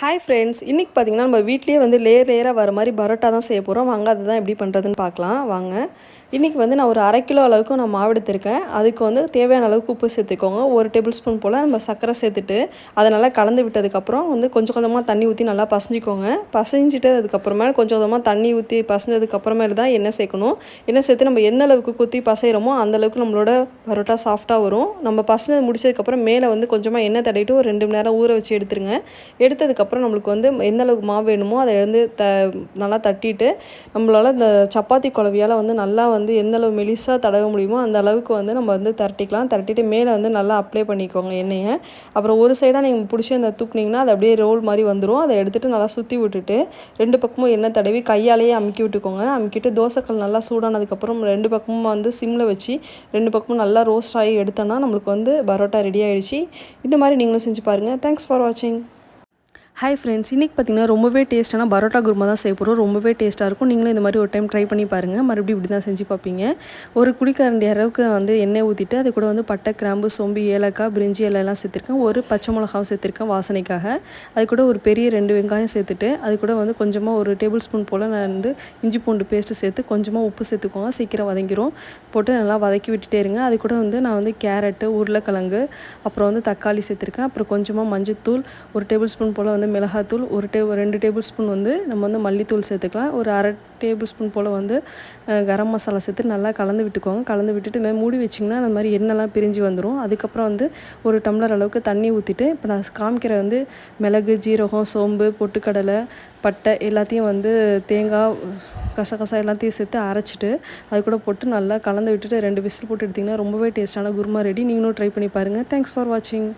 Hi friends இன்றைக்கி பார்த்தீங்கன்னா நம்ம வீட்லேயே வந்து லேயர் லேயராக வர மாதிரி பரோட்டா தான் செய்ய போகிறோம் வாங்க அதுதான் எப்படி பண்ணுறதுன்னு பார்க்கலாம். வாங்க. இன்றைக்கி வந்து நான் ஒரு அரை கிலோ அளவுக்கு நான் மாவு எடுத்திருக்கேன். அதுக்கு வந்து தேவையான அளவுக்கு உப்பு சேர்த்துக்கோங்க. ஒரு டேபிள் ஸ்பூன் போல் நம்ம சர்க்கரை சேர்த்துட்டு அதை நல்லா கலந்து விட்டதுக்கப்புறம் வந்து கொஞ்சம் கொஞ்சமாக தண்ணி ஊற்றி நல்லா பசஞ்சிக்கோங்க. பசஞ்சிட்டு அதுக்கப்புறமா கொஞ்சம் கொஞ்சமாக தண்ணி ஊற்றி பசஞ்சதுக்கப்புறமேல தான் எண்ணெய் சேர்க்கணும். எண்ணெய் சேர்த்து நம்ம எந்த அளவுக்கு குத்தி பசைகிறோமோ அந்த அளவுக்கு நம்மளோட பரோட்டா சாஃப்டாக வரும். நம்ம பசங்க முடிச்சதுக்கப்புறம் மேலே வந்து கொஞ்சமாக எண்ணெய் தடவிட்டு ஒரு ரெண்டு மணி நேரம் ஊற வச்சு எடுத்துருங்க. எடுத்ததுக்கப்புறம் அதுக்கப்புறம் நம்மளுக்கு வந்து எந்த அளவுக்கு மாவு வேணுமோ அதை வந்து த நல்லா தட்டிட்டு நம்மளால் இந்த சப்பாத்தி குழவியால் வந்து நல்லா வந்து எந்த அளவு மெலிசாக தடவ முடியுமோ அந்த அளவுக்கு வந்து நம்ம வந்து தரட்டிக்கலாம். தரட்டிட்டு மேலே வந்து நல்லா அப்ளை பண்ணிக்கோங்க எண்ணெயை. அப்புறம் ஒரு சைடாக நீங்கள் பிடிச்சி அந்த தூக்குனீங்கன்னா அது அப்படியே ரோல் மாதிரி வந்துடும் அதை எடுத்துகிட்டு நல்லா சுற்றி விட்டுட்டு ரெண்டு பக்கமும் எண்ணெய் தடவி கையாலேயே அமுக்கி விட்டுக்கோங்க. அமுக்கிட்டு தோசைக்கல் நல்லா சூடானதுக்கப்புறம் ரெண்டு பக்கமும் வந்து சிம்மில் வச்சு ரெண்டு பக்கமும் நல்லா ரோஸ்ட் ஆகி எடுத்தோன்னா நம்மளுக்கு வந்து பரோட்டா ரெடி ஆகிடுச்சு இந்த மாதிரி நீங்களும் செஞ்சு பாருங்கள் தேங்க்ஸ் ஃபார் வாட்சிங் ஹாய் ஃப்ரெண்ட்ஸ் இன்றைக்கி பார்த்தீங்கன்னா ரொம்பவே டேஸ்ட்டான பரோட்டா குருமா தான் செய்ய போகிறோம் ரொம்பவே டேஸ்ட்டாக இருக்கும். நீங்களும் இந்த மாதிரி ஒரு டைம் ட்ரை பண்ணி பாருங்கள் மறுபடியும் இப்படி தான் செஞ்சு பார்ப்பீங்க. ஒரு குடிக்காரண்டி அளவுக்கு வந்து எண்ணெய் ஊற்றிட்டு அது கூட வந்து பட்டை கிராம்பு சோம்பு ஏலக்காய் பிரிஞ்சி எல்லாம் சேர்த்துருக்கேன். ஒரு பச்சை மிளகாவும் சேர்த்துருக்கேன் வாசனைக்காக. அது கூட ஒரு பெரிய ரெண்டு வெங்காயம் சேர்த்துட்டு அது கூட வந்து கொஞ்சமாக ஒரு டேபிள் ஸ்பூன் போல் நான் வந்து இஞ்சி பூண்டு பேஸ்ட்டு சேர்த்து கொஞ்சமாக உப்பு சேர்த்துக்கோங்க. சீக்கிரம் வதங்கிரும். போட்டு நல்லா வதக்கி விட்டுட்டே இருங்க. அது கூட வந்து நான் வந்து கேரட்டு உருளைக்கிழங்கு அப்புறம் வந்து தக்காளி சேர்த்துருக்கேன். அப்புறம் கொஞ்சமாக மஞ்சத்தூள் ஒரு டேபிள் ஸ்பூன் போல் வந்து மிளகாத்தூள் ஒரு டே ரெண்டு டேபிள் ஸ்பூன் வந்து நம்ம வந்து மல்லித்தூள் சேர்த்துக்கலாம். ஒரு அரை டேபிள் ஸ்பூன் போல் வந்து கரம் மசாலா சேர்த்து நல்லா கலந்து விட்டுக்கோங்க. கலந்து விட்டுட்டு மே மூடி வச்சிங்கன்னா அந்த மாதிரி எண்ணெய்லாம் பிரிஞ்சு வந்துடும் அதுக்கப்புறம் வந்து ஒரு டம்ளர் அளவுக்கு தண்ணி ஊற்றிட்டு இப்போ நான் காமிக்கிற வந்து மிளகு ஜீரகம் சோம்பு பொட்டுக்கடலை பட்டை எல்லாத்தையும் வந்து தேங்காய் கசகசா எல்லாத்தையும் சேர்த்து அரைச்சிட்டு அது கூட போட்டு நல்லா கலந்து விட்டுட்டு ரெண்டு விசில் போட்டு எடுத்திங்கன்னா ரொம்பவே டேஸ்ட்டான குருமா ரெடி. நீங்களும் ட்ரை பண்ணி பாருங்கள் தேங்க்ஸ் ஃபார் வாட்சிங்